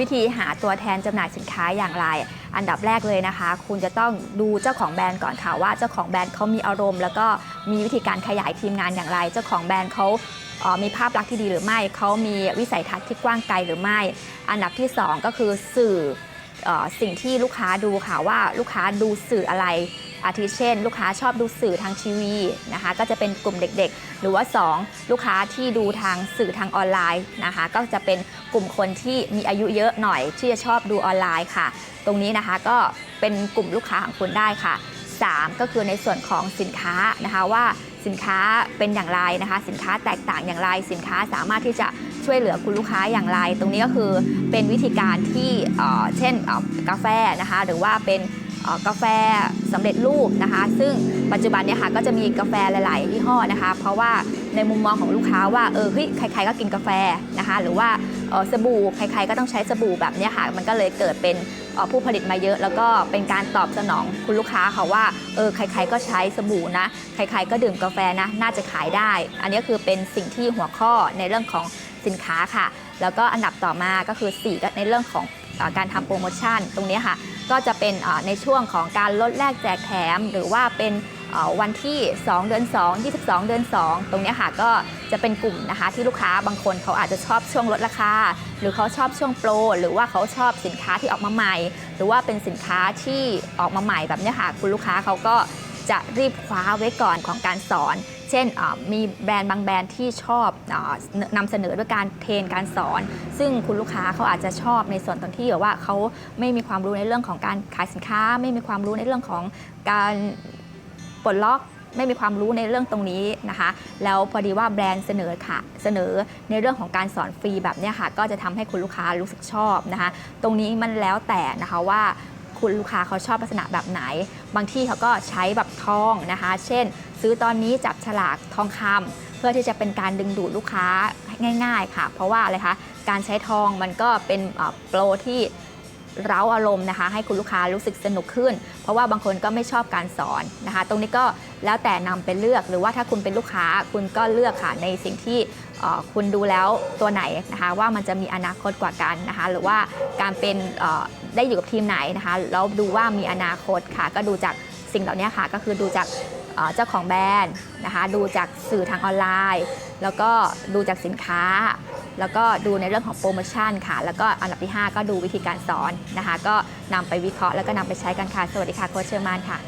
วิธีหาตัวแทนจำหน่ายสินค้าอย่างไร อันดับแรกเลยนะคะ คุณจะต้องดูเจ้าของแบรนด์ก่อนค่ะว่าเจ้าของแบรนด์เขามีอารมณ์ แล้วก็มีวิธีการขยายทีมงานอย่างไร เจ้าของแบรนด์เขามีภาพลักษณ์ที่ดีหรือไม่ เขามีวิสัยทัศน์ที่กว้างไกลหรือไม่ อันดับที่สองก็คือสื่ออสิ่งที่ลูกค้าดูค่ะว่าลูกค้าดูสื่ออะไร อาทิเช่น ลูกค้าชอบดูสื่อทางทีวีนะคะก็จะเป็นกลุ่มเด็กๆ หรือว่า 2 ลูกค้าที่ดูทางสื่อทางออนไลน์นะคะก็จะเป็นกลุ่มคนที่มีอายุเยอะหน่อยที่จะชอบดูออนไลน์ค่ะ ตรงนี้นะคะก็เป็นกลุ่มลูกค้าของคุณได้ค่ะ 3 ก็คือในส่วนของสินค้านะคะว่าสินค้าเป็นอย่างไรนะคะ สินค้าแตกต่างอย่างไร สินค้าสามารถที่จะช่วยเหลือคุณลูกค้าอย่างไร ตรงนี้ก็คือเป็นวิธีการที่เช่นกาแฟนะคะ หรือว่าเป็น กาแฟสำเร็จรูปนะคะ ซึ่งปัจจุบันเนี่ยค่ะก็จะมีกาแฟหลาย ๆ ยี่ห้อนะคะ เพราะว่าในมุมมองของลูกค้าว่าเออเฮ้ยใคร ๆ ก็กินกาแฟนะคะ หรือว่าสบู่ใคร ๆ ก็ต้องใช้สบู่แบบนี้ค่ะ มันก็เลยเกิดเป็นผู้ผลิตมาเยอะ แล้วก็เป็นการตอบสนองคุณลูกค้าค่ะว่าเออใคร ๆ ก็ใช้สบู่นะ ใคร ๆ ก็ดื่มกาแฟนะ น่าจะขายได้ อันนี้คือเป็นสิ่งที่หัวข้อในเรื่องของสินค้าค่ะ แล้วก็อันดับต่อมาก็คือ 4 ในเรื่องของการทำโปรโมชั่นตรงนี้ค่ะ ก็จะเป็นในช่วงของการลดแลกแจกแถม หรือว่าเป็นวันที่ 2 เดือน 2 22 เดือน 2 ตรงนี้ค่ะก็จะเป็นกลุ่มนะคะที่ลูกค้าบางคนเขาอาจจะชอบช่วงลดราคา หรือเขาชอบช่วงโปร หรือว่าเขาชอบสินค้าที่ออกมาใหม่ หรือว่าเป็นสินค้าที่ออกมาใหม่แบบนี้ค่ะคุณลูกค้าเขาก็จะรีบคว้าไว้ก่อนของการสอน เช่นมีแบรนด์บางแบรนด์ที่ชอบออนำเสนอด้วยการเทรนการสอน ซึ่งคุณลูกค้าเขาอาจจะชอบในส่วนตรงที่แบบว่าเขาไม่มีความรู้ในเรื่องของการขายสินค้า ไม่มีความรู้ในเรื่องของการปลดล็อกไม่มีความรู้ในเรื่องตรงนี้นะคะ แล้วพอดีว่าแบรนด์เสนอค่ะ เสนอในเรื่องของการสอนฟรีแบบนี้ค่ะ ก็จะทำให้คุณลูกค้ารู้สึกชอบนะคะ ตรงนี้มันแล้วแต่นะคะว่าคุณลูกค้าเขาชอบลักษณะแบบไหน บางที่เขาก็ใช้แบบทองนะคะ เช่น ซื้อตอนนี้จับฉลากทองคำเพื่อที่จะเป็นการดึงดูดลูกค้าง่าย ๆ ค่ะ เพราะว่าอะไรคะการใช้ทองมันก็เป็นโปรที่เร้าอารมณ์นะคะ ให้คุณลูกค้ารู้สึกสนุกขึ้น เพราะว่าบางคนก็ไม่ชอบการสอนนะคะ ตรงนี้ก็แล้วแต่นำไปเลือกหรือว่าถ้าคุณเป็นลูกค้าคุณก็เลือกค่ะในสิ่งที่คุณดูแล้วตัวไหนนะคะ ว่ามันจะมีอนาคตกว่ากันนะคะ หรือว่าการเป็นได้อยู่กับทีมไหนนะคะแล้วดูว่ามีอนาคตค่ะ ก็ดูจากสิ่งเหล่านี้ค่ะ ก็คือดูจาก เจ้าของแบรนด์นะคะ ดูจากสื่อทางออนไลน์ แล้วก็ดูจากสินค้า แล้วก็ดูในเรื่องของโปรโมชั่นค่ะ แล้วก็อันดับที่ 5 ก็ดูวิธีการสอนนะคะ ก็นำไปวิเคราะห์แล้วก็นำไปใช้กันค่ะ สวัสดีค่ะโค้ชเชอร์มานค่ะ